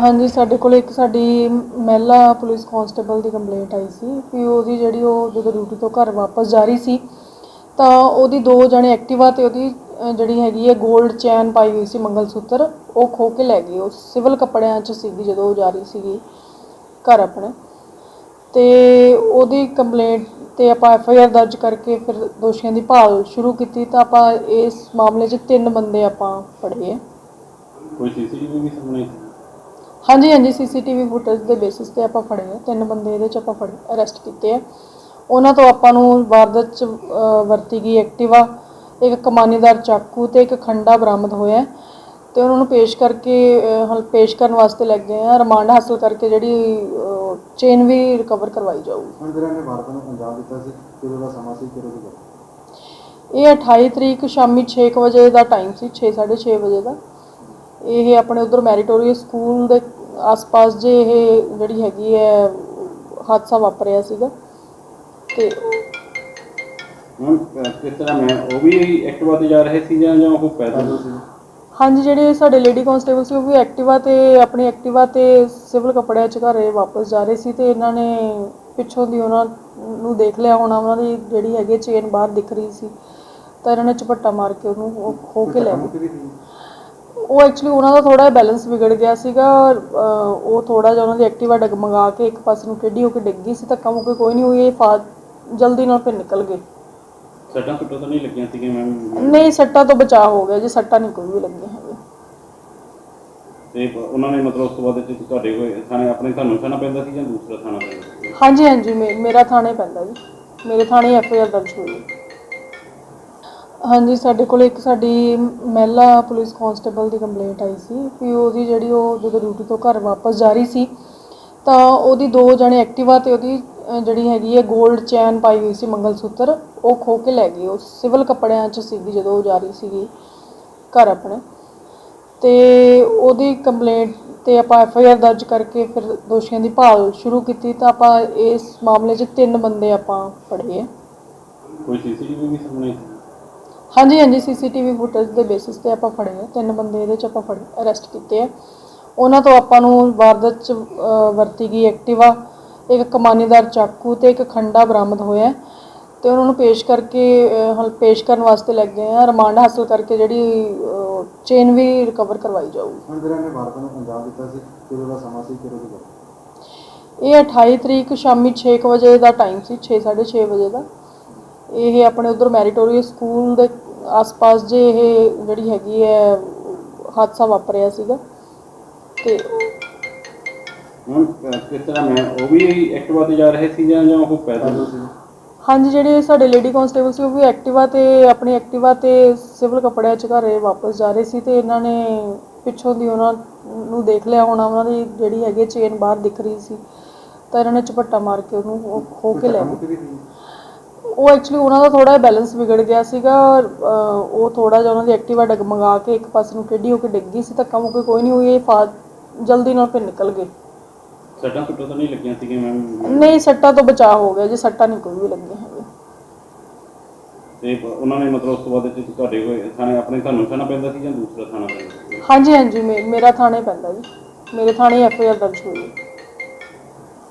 ਹਾਂਜੀ ਸਾਡੇ ਕੋਲ ਇੱਕ ਸਾਡੀ ਮਹਿਲਾ ਪੁਲਿਸ ਕਾਂਸਟੇਬਲ ਦੀ ਕੰਪਲੇਂਟ ਆਈ ਸੀ ਕਿ ਉਹਦੀ ਜਿਹੜੀ ਉਹ ਜਦੋਂ ਡਿਊਟੀ ਤੋਂ ਘਰ ਵਾਪਸ ਜਾ ਰਹੀ ਸੀ ਤਾਂ ਉਹਦੀ ਦੋ ਜਣੇ ਐਕਟਿਵਾ ਤੇ ਉਹਦੀ ਅਹ, ਜਿਹੜੀ ਹੈਗੀ ਹੈ 골ਡ ਚੈਨ ਪਾਈ ਹੋਈ ਸੀ ਮੰਗਲਸੂਤਰ ਉਹ ਖੋ ਕੇ ਲੈ ਗਏ। ਉਹ ਸਿਵਲ ਕੱਪੜਿਆਂ 'ਚ ਸੀਗੀ ਜਦੋਂ ਉਹ ਜਾ ਰਹੀ ਸੀਗੀ ਘਰ ਆਪਣੇ। ਤੇ ਉਹਦੀ ਕੰਪਲੇਂਟ ਤੇ ਆਪਾਂ ਐਫ ਆਈ ਆਰ ਦਰਜ ਕਰਕੇ ਫਿਰ ਦੋਸ਼ੀਆਂ ਦੀ ਭਾਲ ਸ਼ੁਰੂ ਕੀਤੀ ਤਾਂ ਆਪਾਂ ਇਸ ਮਾਮਲੇ 'ਚ ਤਿੰਨ ਬੰਦੇ ਆਪਾਂ ਫੜੇ ਆ। ਕੋਈ ਸੀਸੀਟੀਵੀ ਵੀ ਸਾਹਮਣੇ? ਹਾਂਜੀ ਹਾਂਜੀ ਸੀਸੀਟੀਵੀ ਫੁਟੇਜ ਦੇ ਬੇਸਿਸ ਤੇ ਆਪਾਂ ਫੜੇ ਆ। ਤਿੰਨ ਬੰਦੇ ਇਹਦੇ ਚ ਆਪਾਂ ਫੜੇ ਅਰੈਸਟ ਕੀਤੇ ਆ। ਉਹਨਾਂ ਤੋਂ ਆਪਾਂ ਨੂੰ ਵਾਰਦਾਤ ਚ ਵਰਤੀ ਗਈ ਐਕਟਿਵਾ ਇੱਕ ਕਮਾਨੀਦਾਰ ਚਾਕੂ ਤੇ ਇੱਕ ਖੰਡਾ ਬਰਾਮਦ ਹੋਇਆ ਹੈ। ਤੇ ਉਹਨਾਂ ਨੂੰ ਪੇਸ਼ ਕਰਕੇ ਹੁਣ ਪੇਸ਼ ਕਰਨ ਵਾਸਤੇ ਲੈ ਗਏ ਆ। ਰਿਮਾਂਡ ਹਾਸਲ ਕਰਕੇ ਜਿਹੜੀ ਚੇਨ ਵੀ ਰਿਕਵਰ ਕਰਵਾਈ ਜਾਊਗੀ। ਹੁਣ ਜਿਹੜਾ ਨੇ ਭਾਰਤ ਨੂੰ ਪੰਜਾਬ ਦਿੱਤਾ ਸੀ ਕਿਦੋਂ ਦਾ ਸਮਾਂ ਸੀ ਕਿਦੋਂ ਦੀ ਗੱਲ ਇਹ 28 ਤਰੀਕ ਸ਼ਾਮੀ 6 ਕੁ ਵਜੇ ਦਾ ਟਾਈਮ ਸੀ 6:30 ਵਜੇ ਦਾ। ਇਹ ਆਪਣੇ ਉਧਰ ਮੈਰੀਟੋਰੀਅਸ ਸਕੂਲ ਦੇ ਆਸ-ਪਾਸ ਜੇ ਇਹ ਜਿਹੜੀ ਹੈਗੀ ਹੈ ਹਾਦਸਾ ਵਾਪਰਿਆ ਸੀਗਾ ਤੇ ਹੁਣ ਕਿਸ ਤਰ੍ਹਾਂ ਮੈਂ ਉਹ ਵੀ ਐਕਟਿਵਾ ਤੇ ਜਾ ਰਹੇ ਸੀ ਜਾਂ ਜਾਂ ਉਹ ਪੈਦਲ? ਸੀ ਹਾਂਜੀ ਜਿਹੜੇ ਸਾਡੇ ਲੇਡੀ ਕਾਂਸਟੇਬਲ ਸੀ ਉਹ ਵੀ ਐਕਟਿਵਾ ਤੇ ਆਪਣੀ ਐਕਟਿਵਾ ਤੇ ਸਿਵਲ ਕੱਪੜਿਆਂ 'ਚ ਘਰੇ ਵਾਪਸ ਜਾ ਰਹੇ ਸੀ ਤੇ ਇਹਨਾਂ ਨੇ ਪਿੱਛੋਂ ਦੀ ਉਹਨਾਂ ਨੂੰ ਦੇਖ ਲਿਆ ਹੋਣਾ ਉਹਨਾਂ ਦੀ ਜਿਹੜੀ ਹੈਗੀ ਚੇਨ ਬਾਹਰ ਦਿਖ ਰਹੀ ਸੀ। ਤਾਂ ਇਹਨਾਂ ਨੇ ਝਪੱਟਾ ਮਾਰ ਕੇ ਉਹਨੂੰ ਉਹ ਖੋ ਕੇ ਲੈ ਗਏ। ਉਹ ਐਕਚੁਅਲੀ ਉਹਨਾਂ ਦਾ ਥੋੜਾ ਬੈਲੈਂਸ ਵਿਗੜ ਗਿਆ ਸੀਗਾ ਔਰ, ਅਹ, ਉਹ ਥੋੜਾ ਜਿਹਾ ਉਹਨਾਂ ਦੀ ਐਕਟਿਵਾ ਡਗਮਗਾ ਕੇ ਇੱਕ ਪਾਸੇ ਨੂੰ ਟੇਢੀ ਹੋ ਕੇ ਡਿੱਗ ਗਈ ਸੀ ਧੱਕਾ ਮੁੱਕੀ ਕੋਈ ਨਹੀਂ ਹੋਈ ਇਹ ਫਾ ਜਲਦੀ ਨਾਲ ਫਿਰ ਨਿਕਲ ਗਏ। ਸੱਟਾਂ ਸੁੱਟਾਂ ਤਾਂ ਨਹੀਂ ਲੱਗੀਆਂ ਸੀਗੀਆਂ ਮੈਮ? ਨਹੀਂ ਸੱਟਾਂ ਤੋਂ ਬਚਾਅ ਹੋ ਗਿਆ ਜੀ ਸੱਟਾਂ ਨਹੀਂ ਕੋਈ ਵੀ ਲੱਗੀਆਂ ਹੈਗੀਆਂ। ਤੇ ਉਹਨਾਂ ਨੇ ਮਤਲਬ ਉਸ ਤੋਂ ਬਾਅਦ ਚ ਤੁਹਾਡੇ ਕੋਲ ਥਾਣੇ ਆਪਣੇ ਤੁਹਾਨੂੰ ਥਾਣਾ ਪੈਂਦਾ ਸੀ ਜਾਂ ਦੂਸਰਾ ਥਾਣਾ ਪੈਂਦਾ ਸੀ? ਹਾਂਜੀ ਹਾਂਜੀ ਮੇ- ਮੇਰਾ ਥਾਣੇ ਪੈਂਦਾ ਜੀ। ਮੇਰੇ ਥਾਣੇ ਐਫ ਆਈ ਆਰ ਦਰਜ ਹੋਈ ਹੈ। ਹਾਂਜੀ ਸਾਡੇ ਕੋਲ ਇੱਕ ਸਾਡੀ ਮਹਿਲਾ ਪੁਲਿਸ ਕਾਂਸਟੇਬਲ ਦੀ ਕੰਪਲੇਂਟ ਆਈ ਸੀ ਕਿ ਉਹਦੀ ਜਿਹੜੀ ਉਹ ਜਦੋਂ ਡਿਊਟੀ ਤੋਂ ਘਰ ਵਾਪਸ ਜਾ ਰਹੀ ਸੀ ਤਾਂ ਉਹਦੀ ਦੋ ਜਣੇ ਐਕਟਿਵਾ ਤੇ ਉਹਦੀ ਅਹ, ਜਿਹੜੀ ਹੈਗੀ ਹੈ 골ਡ ਚੈਨ ਪਾਈ ਹੋਈ ਸੀ ਮੰਗਲਸੂਤਰ ਉਹ ਖੋ ਕੇ ਲੈ ਗਈ ਉਹ ਸਿਵਲ ਕੱਪੜਿਆਂ 'ਚ ਸੀਗੀ ਜਦੋਂ ਉਹ ਜਾ ਰਹੀ ਸੀਗੀ ਘਰ ਆਪਣੇ। ਤੇ ਉਹਦੀ ਕੰਪਲੇਂਟ ਤੇ ਆਪਾਂ ਐਫ ਆਈ ਆਰ ਦਰਜ ਕਰਕੇ ਫਿਰ ਦੋਸ਼ੀਆਂ ਦੀ ਭਾਲ ਸ਼ੁਰੂ ਕੀਤੀ ਤਾਂ ਆਪਾਂ ਇਸ ਮਾਮਲੇ 'ਚ ਤਿੰਨ ਬੰਦੇ ਆਪਾਂ ਫੜੇ ਆ। ਕੋਈ ਸੀਸੀਟੀਵੀ ਵੀ ਸਾਹਮਣੇ? ਹਾਂਜੀ ਹਾਂਜੀ ਸੀਸੀਟੀਵੀ ਫੁਟੇਜ ਦੇ ਬੇਸਿਸ ਤੇ ਆਪਾਂ ਫੜੇ ਆ। ਤਿੰਨ ਬੰਦੇ ਇਹਦੇ ਚ ਆਪਾਂ ਫੜੇ ਅਰੈਸਟ ਕੀਤੇ ਆ। ਉਹਨਾਂ ਤੋਂ ਆਪਾਂ ਨੂੰ ਵਾਰਦਾਤ ਚ ਵਰਤੀ ਗਈ ਐਕਟਿਵਾ ਇੱਕ ਕਮਾਨੀਦਾਰ ਚਾਕੂ ਤੇ ਇੱਕ ਖੰਡਾ ਬਰਾਮਦ ਹੋਇਆ। ਹੈ ਤੇ ਉਹਨਾਂ ਨੂੰ ਪੇਸ਼ ਕਰਕੇ ਅਹ, ਹੁਣ ਪੇਸ਼ ਕਰਨ ਵਾਸਤੇ ਲੈ ਗਏ ਆ। ਰਿਮਾਂਡ ਹਾਸਲ ਕਰਕੇ ਜਿਹੜੀ ਚੇਨ ਵੀ ਰਿਕਵਰ ਕਰਵਾਈ ਜਾਊਗੀ। ਹੁਣ ਜਿਹੜਾ ਨੇ ਭਾਰਤ ਨੂੰ ਪੰਜਾਬ ਦਿੱਤਾ ਸੀ ਕਿਦੋਂ ਦਾ ਸਮਾਂ ਸੀ ਕਿਦੋਂ ਦੀ ਗੱਲ? ਇਹ 28 ਤਰੀਕ ਸ਼ਾਮੀ 6 ਕੁ ਵਜੇ ਦਾ ਟਾਈਮ ਸੀ 6:30 ਵਜੇ ਦਾ। ਇਹ ਆਪਣੇ ਉਧਰ ਮੈਰੀਟੋਰੀਅਸ ਸਕੂਲ ਦੇ ਆਸ-ਪਾਸ ਜੇ ਇਹ ਜਿਹੜੀ ਹੈਗੀ ਹੈ ਹਾਦਸਾ ਵਾਪਰਿਆ ਸੀਗਾ। ਤੇ ਹੁਣ ਕਿਸ ਤਰ੍ਹਾਂ ਮੈਂ ਉਹ ਵੀ ਐਕਟਿਵਾ ਤੇ ਜਾ ਰਹੇ ਸੀ ਜਾਂ ਜਾਂ ਉਹ ਪੈਦਲ? ਸੀ ਹਾਂਜੀ ਜਿਹੜੇ ਸਾਡੇ ਲੇਡੀ ਕਾਂਸਟੇਬਲ ਸੀ ਉਹ ਵੀ ਐਕਟਿਵਾ ਤੇ ਆਪਣੀ ਐਕਟਿਵਾ ਤੇ ਸਿਵਲ ਕੱਪੜਿਆਂ 'ਚ ਘਰੇ ਵਾਪਸ ਜਾ ਰਹੇ ਸੀ ਤੇ ਇਹਨਾਂ ਨੇ ਪਿੱਛੋਂ ਦੀ ਉਹਨਾਂ ਨੂੰ ਦੇਖ ਲਿਆ ਹੋਣਾ ਉਹਨਾਂ ਦੀ ਜਿਹੜੀ ਹੈਗੀ ਚੇਨ ਬਾਹਰ ਦਿਖ ਰਹੀ ਸੀ। ਤਾਂ ਇਹਨਾਂ ਨੇ ਝਪੱਟਾ ਮਾਰ ਕੇ ਉਹਨੂੰ ਉਹ ਖੋ ਕੇ ਲੈ ਗਏ। ਉਹ ਐਕਚੁਅਲੀ ਉਹਨਾਂ ਦਾ ਥੋੜਾ ਬੈਲੈਂਸ ਵਿਗੜ ਗਿਆ ਸੀਗਾ ਔਰ, ਅਹ, ਉਹ ਥੋੜਾ ਜਿਹਾ ਉਹਨਾਂ ਦੀ ਐਕਟਿਵਾ ਡਗਮਗਾ ਕੇ ਇੱਕ ਪਾਸੇ ਨੂੰ ਟੇਢੀ ਹੋ ਕੇ ਡਿੱਗ ਗਈ ਸੀ ਧੱਕਾ ਮੁੱਕੀ ਕੋਈ ਨਹੀਂ ਹੋਈ ਇਹ ਫਾ ਜਲਦੀ ਨਾਲ ਫਿਰ ਨਿਕਲ ਗਏ। ਸੱਟਾਂ ਸੁੱਟਾਂ ਤਾਂ ਨਹੀਂ ਲੱਗੀਆਂ ਸੀਗੀਆਂ ਮੈਮ? ਨਹੀਂ ਸੱਟਾਂ ਤੋਂ ਬਚਾਅ ਹੋ ਗਿਆ ਜੀ ਸੱਟਾਂ ਨਹੀਂ ਕੋਈ ਵੀ ਲੱਗੀਆਂ ਹੈਗੀਆਂ। ਤੇ ਉਹਨਾਂ ਨੇ ਮਤਲਬ ਉਸ ਤੋਂ ਬਾਅਦ ਚ ਤੁਹਾਡੇ ਕੋਲ ਥਾਣੇ ਆਪਣੇ ਤੁਹਾਨੂੰ ਥਾਣਾ ਪੈਂਦਾ ਸੀ ਜਾਂ ਦੂਸਰਾ ਥਾਣਾ ਪੈਂਦਾ ਸੀ? ਹਾਂਜੀ ਹਾਂਜੀ ਮੇ- ਮੇਰਾ ਥਾਣੇ ਪੈਂਦਾ ਜੀ। ਮੇਰੇ ਥਾਣੇ ਐਫ ਆਈ ਆਰ ਦਰਜ ਹੋਈ ਹੈ।